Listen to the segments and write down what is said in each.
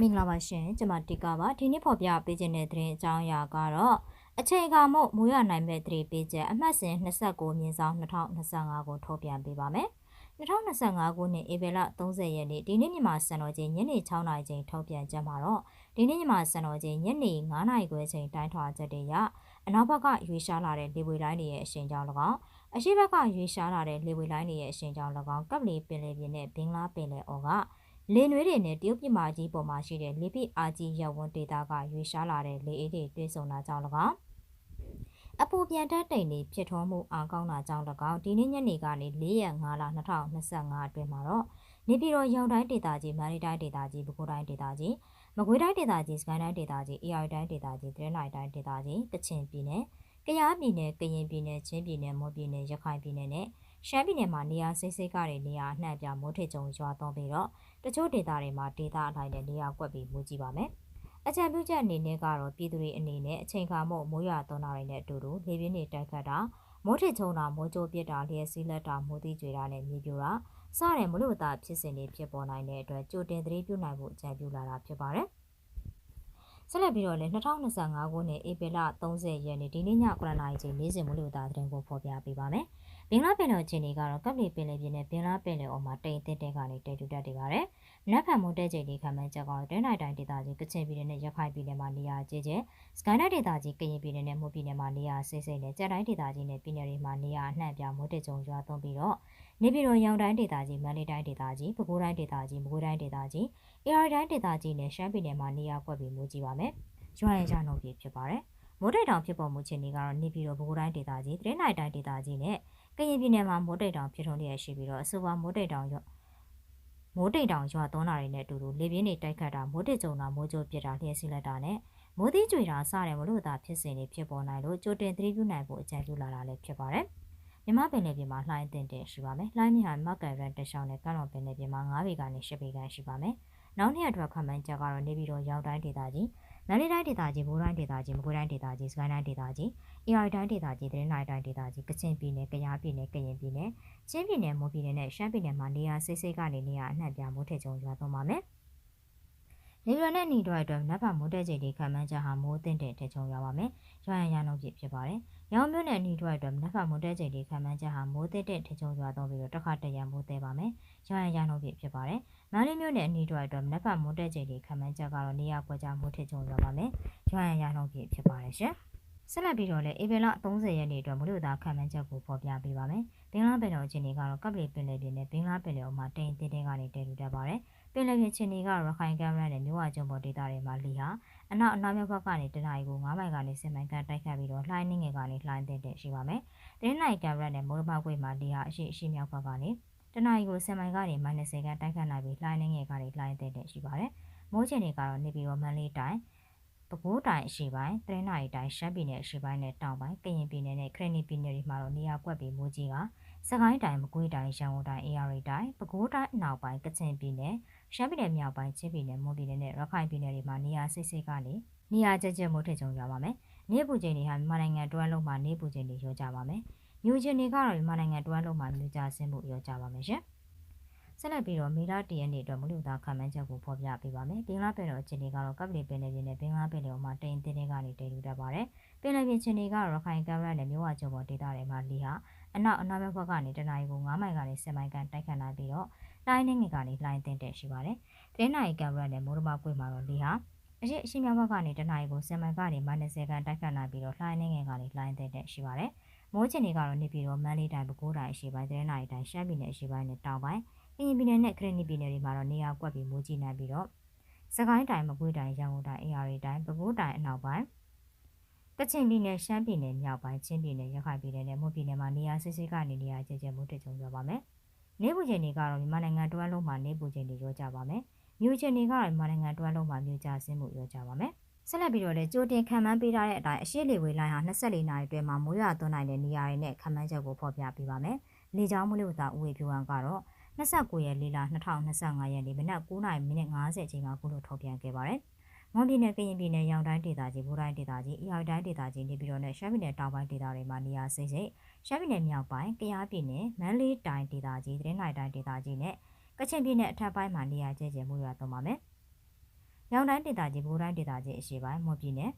မင်္ဂလာပါရှင်ကျွန်မတီကာပါဒီနေ့ဖော်ပြပေးခြင်းတဲ့သတင်းအကြောင်းအရာကတော့အချိန်အခါမို့မိုးရနိုင်မဲ့သတင်းပေးချက်အမှတ်စဉ်29မြင်းဆောင်2025ကိုထုတ်ပြန်ပေးပါမယ်2025ခုနှစ်ဧပြီလ30ရက်နေ့ဒီနေ့မြန်မာစံတော်ချိန်ညနေ6နာရီချိန်ထုတ်ပြန်ကြမှာတော့ဒီနေ့မြန်မာစံတော်ချိန်ညနေ9နာရီခွဲချိန်တိုင်းထွာချက်တွေရအနောက်ဘက်ကရွေရှားလာတဲ့လေပွေလိုင်းတွေရဲ့အရှိန်ကြောင့်၎င်းအရှိဘက်ကရွေရှားလာတဲ့လေပွေလိုင်းတွေရဲ့အရှိန်ကြောင့်၎င်းကပ်လီပင်လယ်ပြင်နဲ့ဘင်္ဂလားပင်လယ်အော်က လေနွေးတွေနဲ့တရုတ်ပြည်မကြီးပေါ်မှာရှိတဲ့လေပိအာကြီးရပ်ဝန်းဒေသကရွေရှားလာတဲ့လေအေးတွေတွဲဆုံတာကြောင့်၎င်းအပူပြန်တက်တိမ်တွေဖြစ်ထွန်းမှုအားကောင်းတာကြောင့်၎င်းဒီနေ့ညနေကနေ4ရက်5လ2025အတွင်းမှာတော့နေပြည်တော်ရောင်တိုင်းဒေသကြီးမန္တလေးတိုင်းဒေသကြီးပဲခူးတိုင်းဒေသကြီးမကွေးတိုင်းဒေသကြီးစကိုင်းတိုင်းဒေသကြီးအေရတိုင်းဒေသကြီးတရနိုင်တိုင်းဒေသကြီးကချင်ပြည်နယ်ကယားပြည်နယ်ကရင်ပြည်နယ်ချင်းပြည်နယ်မော်ပြည်နယ်ရခိုင်ပြည်နယ်နဲ့ ရှမ်းပြည်နယ်မှာနေရာစိတ်စိတ်ကတွေနေရာအနှံ့ပြမိုးထစ်ကြုံရွာသွန်းပြီးတော့တချို့ဒေသတွေမှာဒေသအလိုက်နဲ့နေရာကွက်ပြီးမူကြည့်ပါမယ်။အကြံပြုချက်အနေနဲ့ကတော့ပြည်သူတွေအနေနဲ့အချိန်ခါမို့မိုးရွာသွန်းတာတွေနဲ့အတူတူလေပြင်းတွေတိုက်ခတ်တာမိုးထစ်ချုံတာမိုးကြိုးပစ်တာလျှက်စီးလက်တာမိုးသီးကြွေတာနဲ့မြေပြိုတာစတဲ့မလို့တာဖြစ်စဉ်တွေဖြစ်ပေါ်နိုင်တဲ့အတွက်ကြိုတင်သတိပြုနိုင်ဖို့အကြံပြုလာတာဖြစ်ပါတယ်။ဆက်လက်ပြီးတော့လည်း2025ခုနှစ်ဧပြီလ30ရက်နေ့ဒီနေ့ည9:00နာရီချိန်နေ့စဉ်မလို့တာသတင်းကိုဖော်ပြပေးပါမယ်။ ဘင်္ဂလားပင်လယ်ချင်းတွေကတော့ကပ်လီပင်လယ်ပြင်နဲ့ဘင်္ဂလားပင်လယ်အော်မှာတိမ်တစ်တဲ့ကနေတိမ်တူတက်နေပါတယ်။နက်ဖန်မွန်တဲ့ချိန်တွေခံမှန်းချက်ကတော့တင်းနိုင်တိုင်းဒေသကြီးကချင်ပြည်နယ်နဲ့ရခိုင်ပြည်နယ်မှာနေရာကျကျစကိုင်းတိုင်းဒေသကြီးကရင်ပြည်နယ်နဲ့မွန်ပြည်နယ်မှာနေရာစိတ်စိတ်နဲ့ကြက်တိုင်းဒေသကြီးနဲ့ပြည်နယ်တွေမှာနေရာအနှံ့ပြမိုးတက်ကြုံရွာသွန်းပြီးတော့နေပြည်တော်ရောင်တိုင်းဒေသကြီးမန္တလေးတိုင်းဒေသကြီးပဲခူးတိုင်းဒေသကြီးမကွေးတိုင်းဒေသကြီးအေရီတိုင်းဒေသကြီးနဲ့ရှမ်းပြည်နယ်မှာနေရာကွက်ပြီးမိုးကြီးပါမယ်။ရွာရကြနှုတ်ပြဖြစ်ပါတယ်။မိုးတိတ်တောင်ဖြစ်ပေါ်မှုခြေနေကတော့နေပြည်တော်ပဲခူးတိုင်းဒေသကြီးတရင်နိုင်တိုင်းဒေသကြီးနဲ့ ကရင်ပြည်နယ်မှာမိုးတိတ်တောင်ဖြစ်ထွန်းလျက်ရှိပြီးတော့အဆိုပါမိုးတိတ်တောင်ရွမိုးတိတ်တောင်ရွာသွန်းတာတွေနဲ့အတူတူလေပြင်းတွေတိုက်ခတ်တာမိုးတိတ်ကြုံတာမိုးကြိုးပစ်တာလျှက်စီးလက်တာနဲ့မိုးသီးကြွေတာစတဲ့မလို့သာဖြစ်စဉ်တွေဖြစ်ပေါ်နိုင်လို့ကြိုတင်သတိပြုနိုင်ဖို့အကြံပြုလာတာလည်းဖြစ်ပါတယ်။မြမပင်နယ်ပြင်မှာလှိုင်းအသင့်တင်ရှိပါမယ်။လှိုင်းမြဟာမက်ကန်ရန်တရှောင်းနဲ့ကန့်တော်ပင်နယ်ပြင်မှာ9ပေကနေ10ပေခန့်ရှိပါမယ်။နောက်နှစ်အတွက်ခန့်မှန်းချက်ကတော့နေပြည်တော်ရောက်တိုင်းဒေသကြီး မန္တလေးတိုင်းဒေသကြီး၊ဘိုးတိုင်းဒေသကြီး၊မကွေးတိုင်းဒေသကြီး၊စကိုင်းတိုင်းဒေသကြီး၊အေရတိုင်းဒေသကြီး၊တရင်နိုင်တိုင်းဒေသကြီး၊ကချင်ပြည်နယ်၊ကယားပြည်နယ်၊ကရင်ပြည်နယ်၊ချင်းပြည်နယ်၊မွန်ပြည်နယ်နဲ့ရှမ်းပြည်နယ်မှာနေရာစိတ်စိတ်ကနေနေရာအနှံ့ပြမိုးထစ်ကြုံရွာသွန်းပါမယ်။နေပြည်တော်နဲ့ညီတော်အတွက်နက်ဖတ်မိုးတက်ချိန်ဒီခံမှန်းချက်ဟာမိုးတင်တဲ့ထချုံရွာပါမယ်။ရွာရန်ရနှုတ်ပြဖြစ်ပါတယ်။ရောင်မြို့နယ်ညီတော်အတွက်နက်ဖတ်မိုးတက်ချိန်ဒီခံမှန်းချက်ဟာမိုးတက်တဲ့ထချုံရွာသွန်းပြီးတော့တစ်ခါတရံမိုးသေးပါမယ်။ရွာရန်ရနှုတ်ပြဖြစ်ပါတယ်။ မန္တလေးမြို့နယ်အနီးတွက်အတွက်မနက်ဖြန်မိုးတက်ချိန်တွေခံမှန်းချက်ကတော့နေရာကွက်ကြားမိုးထစ်ချုံရွာပါမယ်။ရွာရန်ရနှုန်းပြဖြစ်ပါတယ်ရှင်။ဆက်လက်ပြီးတော့လည်းဧပြီလ30ရက်နေ့အတွက်မလို့သာခံမှန်းချက်ကိုဖော်ပြပေးပါမယ်။ဘင်္ဂလားပင်လယ်ချင်းတွေကတော့ကပ်ပလီပင်လယ်ပြင်နဲ့ဘင်္ဂလားပင်လယ်အော်မှာတိမ်တင်းတင်းကနေတည်ထူတတ်ပါတယ်။ပင်လယ်ပြင်ချင်းတွေကရခိုင်ကမ်းရိုးနဲ့မြို့ဝကျုံပေါ်ဒေသတွေမှာလီဟာအနောက်အနောက်မြောက်ဘက်ကနေတနအီကို9မိုင်ကနေ10မိုင်ခန့်တိုက်ခတ်ပြီးတော့လှိုင်းနှင်းငယ်ကနေလှိုင်းတဲ့တဲ့ရှိပါမယ်။တင်းနိုင်ကမ်းရိုးနဲ့မိုးမကွေမှာလီဟာအရှိအရှိမြောက်ဘက်ကနေ တနအီကို10မိုင်ကနေ -30 ခန့်တိုက်ခတ်နိုင်ပြီးလှိုင်းနှင်းငယ်ကနေလှိုင်းတဲ့တဲ့ရှိပါတယ်။မိုးချိန်တွေကတော့နေပြည်တော်မန္တလေးတိုင်းပဲခူးတိုင်းအရှေ့ပိုင်း၊တရင်နိုင်တိုင်းရှမ်းပြည်နယ်အရှေ့ပိုင်းနဲ့တောင်ပိုင်း၊ကရင်ပြည်နယ်နဲ့ခရနီပြည်နယ်တွေမှာတော့နေရာကွက်ပြီးမိုးကြီးကစကိုင်းတိုင်းမကွေးတိုင်းရန်ကုန်တိုင်းအေရီတိုင်းပဲခူးတိုင်းအနောက်ပိုင်းကချင်ပြည်နယ်ရှမ်းပြည်နယ်မြောက်ပိုင်းချင်းပြည်နယ်မွန်ပြည်နယ်နဲ့ရခိုင်ပြည်နယ်တွေမှာနေရာစိတ်စိတ်ကနေနေရာကျကျမိုးထစ်ကြုံရပါမယ်။နေပူချိန်တွေဟာမြန်မာနိုင်ငံတွန်းလုံးမှာနေပူချိန်တွေရောကြပါမယ်။ မြူချင်းတွေကတော့မြန်မာနိုင်ငံတွန်းလုံးမှာမြူကြဆင်းမှုရောကြပါမယ်ရှင်။ဆက်လက်ပြီးတော့မေလတရနေ့အတွက်မလူသားခံမှန်းချက်ကိုဖော်ပြပေးပါမယ်။ဘင်္ဂလားပင်လယ်အခြေအနေကတော့ကပလီပင်လယ်ပြင်နဲ့ဘင်္ဂလားပင်လယ်အော်မှာတိမ်တင်းတင်းကနေတည်ထူတတ်ပါတယ်။ပင်လယ်ပြင်အခြေအနေကတော့ရခိုင်ကမ်းရိုးနဲ့မြို့ဝကျုံပေါ်ဒေသတွေမှာလီဟာအနောက်အနောက်ဘက်ကနေတနအီကို9မိုင်ကနေ10မိုင်ကန်တိုက်ခတ်နိုင်ပြီးတော့လိုင်းနှင်းငယ်ကနေလှိုင်းတင်တဲ့ရှိပါတယ်။တင်းနိုင်ကမ်းရိုးနဲ့မိုးရမကွေမှာတော့လီဟာအရှိအရှိမြောက်ဘက်ကနေတနအီကို10မိုင်ကနေ -10 ကန်တိုက်ခတ်နိုင်ပြီးတော့လှိုင်းနှင်းငယ်ကနေလှိုင်းတင်တဲ့ရှိပါတယ်။ မိုးချင်တွေကတော့နေပြည်တော်မန္တလေးတိုင်းပဲခူးတိုင်းအရှေ့ပိုင်းတရနာရီတိုင်းရှမ်းပြည်နယ်အရှေ့ပိုင်းနဲ့တောင်ပိုင်းကရင်ပြည်နယ်နဲ့ခရနီပြည်နယ်တွေမှာတော့နေရာကွက်ပြီးမိုးကြီးနိုင်ပြီးတော့စကိုင်းတိုင်းမကွေးတိုင်းရန်ကုန်တိုင်းအေရီတိုင်းပဲခူးတိုင်းအနောက်ပိုင်းကချင်ပြည်နယ်ရှမ်းပြည်နယ်မြောက်ပိုင်းချင်းပြည်နယ်ရခိုင်ပြည်နယ်နဲ့မွန်ပြည်နယ်မှာနေရာစစ်စစ်ကနေနေရာကျကျမိုးတက်ကြုံရပါမယ်။နေပူချိန်တွေကတော့မြန်မာနိုင်ငံတွန်းလုံးမှာနေပူချိန်တွေရောကြပါမယ်။မြူချိန်တွေကတော့မြန်မာနိုင်ငံတွန်းလုံးမှာမြူကျဆင်းမှုရောကြပါမယ်။ ဆက်လက်ပြီးတော့လည်းကြိုတင်ခံမှန်းပေးထားတဲ့အတိုင်းအရှိလေဝေလိုင်းဟာ24နာရီအတွင်းမှာမိုးရွာသွန်းနိုင်တဲ့နေရာတွေနဲ့ခံမှန်းချက်ကိုဖော်ပြပေးပါမယ်။လေကြောင်းမလို့သာဦးဝေဖြူဟန်ကတော့29ရက်လေးလ2025ရက်နေ့မနက်9:50မိနစ်50အချိန်မှာခုလိုထုတ်ပြန်ခဲ့ပါတယ်။မွန်ပြည်နယ်ကရင်ပြည်နယ်ရောင်တိုင်းဒေသကြီး၊ဘူတိုင်းဒေသကြီး၊အီယောက်တိုင်းဒေသကြီးနေပြီးတော့နဲ့ရှမ်းပြည်နယ်တောင်ပိုင်းဒေသတွေမှာနေရာစိတ်စိတ်ရှမ်းပြည်နယ်မြောက်ပိုင်း၊ကယားပြည်နယ်၊မန္တလေးတိုင်းဒေသကြီး၊တရင်နိုင်တိုင်းဒေသကြီးနဲ့ကချင်ပြည်နယ်အထက်ပိုင်းမှာနေရာကျကျမိုးရွာသွန်းပါမယ်။ ရောင်တိုင်းဒေသကြီးဘိုးတိုင်းဒေသကြီးအရှေ့ပိုင်းမွန်ပြည်နယ်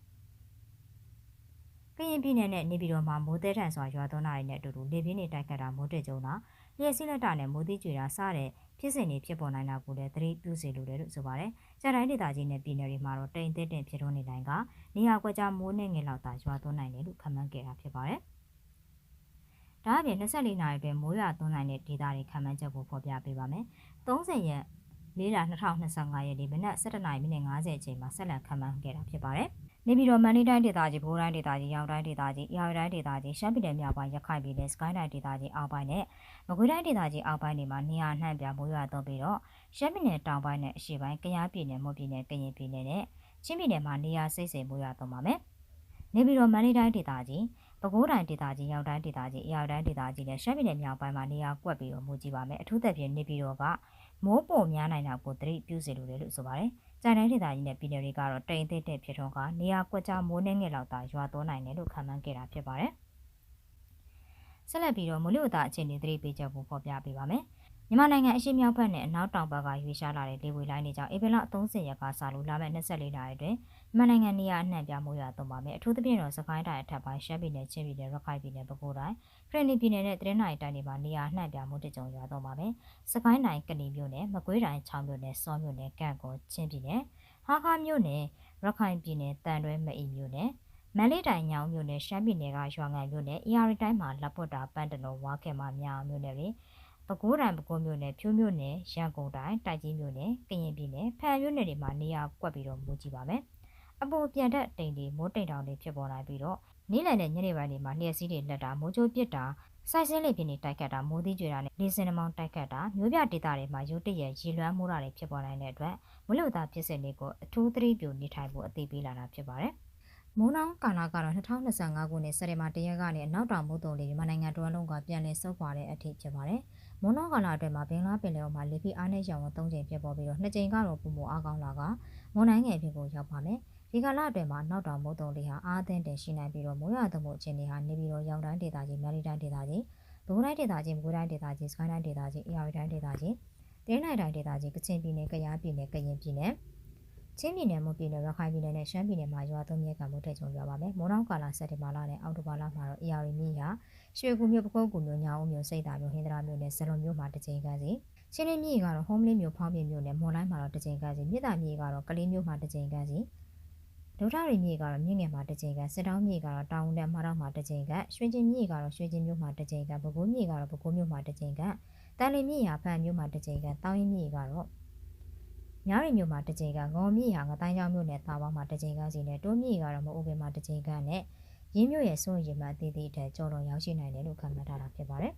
ကရင်ပြည်နယ်နဲ့နေပြည်တော်မှာမိုးတဲထန်စွာရွာသွန်းတာတွေနဲ့အတူတူလေပြင်းတွေတိုက်ခတ်တာမိုးတက်ကြုံတာလျှက်စီးလက်တာနဲ့မိုးသီးကြွေတာစတဲ့ဖြစ်စဉ်တွေဖြစ်ပေါ်နိုင်တာကိုလည်းသတိပြုစီလိုတယ်လို့ဆိုပါတယ်။ကျန်တိုင်းဒေသကြီးနဲ့ပြည်နယ်တွေမှာတော့တိမ်တက်တင်ဖြစ်ထွန်းနေတိုင်းကနေရာကွက်ကြားမိုးနဲ့ငယ်လောက်သာရွာသွန်းနိုင်တယ်လို့ခန့်မှန်းခဲ့တာဖြစ်ပါတယ်။ဒါအပြင်24နာရီအတွင်းမိုးရွာသွန်းနိုင်တဲ့ဒေသတွေခန့်မှန်းချက်ကိုဖော်ပြပေးပါမယ်။30ရက် လေးလ2025ရက်ဒီမနက်7:50မိနစ်50အချိန်မှာဆက်လက်ခန့်မှန်းခဲ့တာဖြစ်ပါတယ်။နေပြည်တော်မန္တလေးတိုင်းဒေသကြီးဘိုးတိုင်းဒေသကြီးရောင်တိုင်းဒေသကြီးအေရတိုင်းဒေသကြီးရှမ်းပြည်နယ်မြောက်ပိုင်းရခိုင်ပြည်နယ်စကိုင်းတိုင်းဒေသကြီးအောက်ပိုင်းနဲ့မကွေးတိုင်းဒေသကြီးအောက်ပိုင်းတွေမှာနေရာနှံ့ပြမိုးရွာသွန်းပြီးတော့ရှမ်းပြည်နယ်တောင်ပိုင်းနဲ့အရှေ့ပိုင်းကယားပြည်နယ်မွန်ပြည်နယ်ကရင်ပြည်နယ်နဲ့ချင်းပြည်နယ်မှာနေရာစိတ်စိမ်မိုးရွာသွန်းပါမယ်။နေပြည်တော်မန္တလေးတိုင်းဒေသကြီးပဲခူးတိုင်းဒေသကြီးရောက်တိုင်းဒေသကြီးအေရတိုင်းဒေသကြီးနဲ့ရှမ်းပြည်နယ်မြောက်ပိုင်းမှာနေရာကွက်ပြီးတော့မူကြည့်ပါမယ်။အထူးသဖြင့်နေပြည်တော်က မိုးပုံများနိုင်တာကိုသတိပြုစီလိုတယ်လို့ဆိုပါတယ်။ကြိုင်တိုင်းဒေသကြီးနဲ့ပြည်နယ်တွေကတော့တိမ်သိတဲ့ဖြစ်ထွန်းကနေရာကွက်ကြားမိုးနှင်းငယ်လောက်သာရွာသွန်းနိုင်တယ်လို့ခန့်မှန်းခဲ့တာဖြစ်ပါတယ်။ဆက်လက်ပြီးတော့မလူအသားအခြေအနေသတိပေးချက်ကိုဖော်ပြပေးပါမယ်။မြန်မာနိုင်ငံအရှေ့မြောက်ဘက်နဲ့အနောက်တောင်ဘက်ကရွေးရှားလာတဲ့လေဝေလိုင်းတွေကြောင့်ဧပြီလ30ရက်ကစလို့လာမယ့်24လအတွင်း မြန်မာနိုင်ငံနေရာအနှံ့ပြမိုးရွာသွန်းပါမယ်အထူးသဖြင့်တော့စကိုင်းတိုင်းအထက်ပိုင်းရှမ်းပြည်နယ်ချင်းပြည်နယ်ရခိုင်ပြည်နယ်ပဲခူးတိုင်းခရနီပြည်နယ်နဲ့တရနိုင်တိုင်းတွေမှာနေရာအနှံ့ပြမိုးတကြုံရွာသွန်းပါမယ်စကိုင်းတိုင်းကဏီမြို့နယ်မကွေးတိုင်းချောင်းမြို့နယ်စောမြို့နယ်ကန့်ကောချင်းပြည်နယ်ဟာခါမြို့နယ်ရခိုင်ပြည်နယ်တန်တွဲမအီမြို့နယ်မန္တလေးတိုင်းညောင်မြို့နယ်ရှမ်းပြည်နယ်ကရွာငံမြို့နယ်အရာရီတိုင်းမှာလက်ပွတ်တာပန်းတလုံးဝါခဲမှာမြောင်မြို့နယ်တွေပဲခူးတိုင်းပဲခူးမြို့နယ်ဖြိုးမြို့နယ်ရန်ကုန်တိုင်းတိုက်ကြီးမြို့နယ်ကရင်ပြည်နယ်ဖန်မြို့နယ်တွေမှာနေရာကွက်ပြီးတော့မူကြည့်ပါမယ် အပေါ်ပြန်တဲ့တိမ်တွေမိုးတိမ်တောင်တွေဖြစ်ပေါ်လာပြီးတော့နေ့လယ်နဲ့ညနေပိုင်းတွေမှာလျှက်စီးတွေလက်တာမိုးချိုးပစ်တာစိုက်စင်းလေးပြင်းနေတိုက်ခတ်တာမိုးသီးကြွတာနဲ့လေစင်နှမောင်းတိုက်ခတ်တာမျိုးပြဒေတာတွေမှာရုတ်တရက်ရေလွှမ်းမိုးတာတွေဖြစ်ပေါ်နိုင်တဲ့အတွက်မလို့သားဖြစ်စဉ်တွေကိုအထူးသတိပြုနေထိုင်ဖို့အသိပေးလာတာဖြစ်ပါတယ်။မိုးနောင်ကာလာကတော့2025ခုနှစ်စက်တင်ဘာ၁ရက်ကနေအနောက်တောင်မုတ်တုံလေးမြန်မာနိုင်ငံတွန်းလုံးကပြန်လည်ဆုတ်ခွာတဲ့အထိဖြစ်ပါတယ်။မိုးနောင်ကာလာအတွင်းမှာဘင်္ဂလားပင်လယ်အော်မှာလေဖိအားနည်းရောင်၃ချိန်ဖြစ်ပေါ်ပြီးတော့နှစ်ချိန်ကတော့ပုံမအားကောင်းလာကမွန်နိုင်ငံဖြစ်ကိုရောက်ပါမယ်။ ဒီကာလအတွင်းမှာနောက်တောင်မုတ်တုံလေးဟာအားသင့်တင်ရှိနိုင်ပြီးတော့မိုးရွာသွန်းမှုအခြေအနေဟာနေပြီးတော့ရောင်တိုင်းဒေသကြီး၊မန္တလေးတိုင်းဒေသကြီး၊ဘိုးတိုင်းဒေသကြီး၊မကွေးတိုင်းဒေသကြီး၊စကိုင်းတိုင်းဒေသကြီး၊အေရဝတီတိုင်းဒေသကြီး၊တင်းနိုင်တိုင်းဒေသကြီး၊ကချင်ပြည်နယ်၊ကယားပြည်နယ်၊ကရင်ပြည်နယ်ချင်းပြည်နယ်၊မွန်ပြည်နယ်၊ရခိုင်ပြည်နယ်နဲ့ရှမ်းပြည်နယ်မှာရွာသွန်းမြဲကမှုထက်ကြုံရွာပါမယ်။မိုးနောင်ကာလာစက်တင်ဘာလနဲ့အောက်တိုဘာလမှာတော့အေရဝတီမြို့ဟာရွှေကူမြို့ပကုတ်ကူမြို့ညောင်ဦးမြို့စိတ်တာမြို့ဟင်္ဒရာမြို့နဲ့ဇလွန်မြို့မှာတစ်ချိန်ကန်းစီချင်းလေးမြို့ကတော့ဟုံးမလေးမြို့ဖောင်းပြမြို့နဲ့မော်လိုင်းမှာတော့တစ်ချိန်ကန်းစီမြစ်တာမြို့ကတော့ကလေးမြို့မှာတစ်ချိန်ကန်းစီ ဒုထရီမြေကတော့မြင့်ငယ်မှာတစ်ချိန်ကစစ်တောင်းမြေကတော့တောင်ဦးနဲ့မှာတော့မှာတစ်ချိန်ကရွှေကျင်မြေကတော့ရွှေကျင်မြို့မှာတစ်ချိန်ကပဲခူးမြေကတော့ပဲခူးမြို့မှာတစ်ချိန်ကတန်လီမြေဟာဖန်မြို့မှာတစ်ချိန်ကတောင်းရင်မြေကတော့ညာရီမြို့မှာတစ်ချိန်ကငေါ်မြေဟာငတိုင်းချောင်းမြို့နယ်တာပေါင်းမှာတစ်ချိန်ကစီနဲ့တိုးမြေကတော့မအုပ်ပင်မှာတစ်ချိန်ကနဲ့ရင်းမြို့ရဲ့စိုးရင်မှအသေးသေးအထက်ကျော်တော်ရောက်ရှိနိုင်တယ်လို့ခန့်မှန်းထားတာဖြစ်ပါတယ်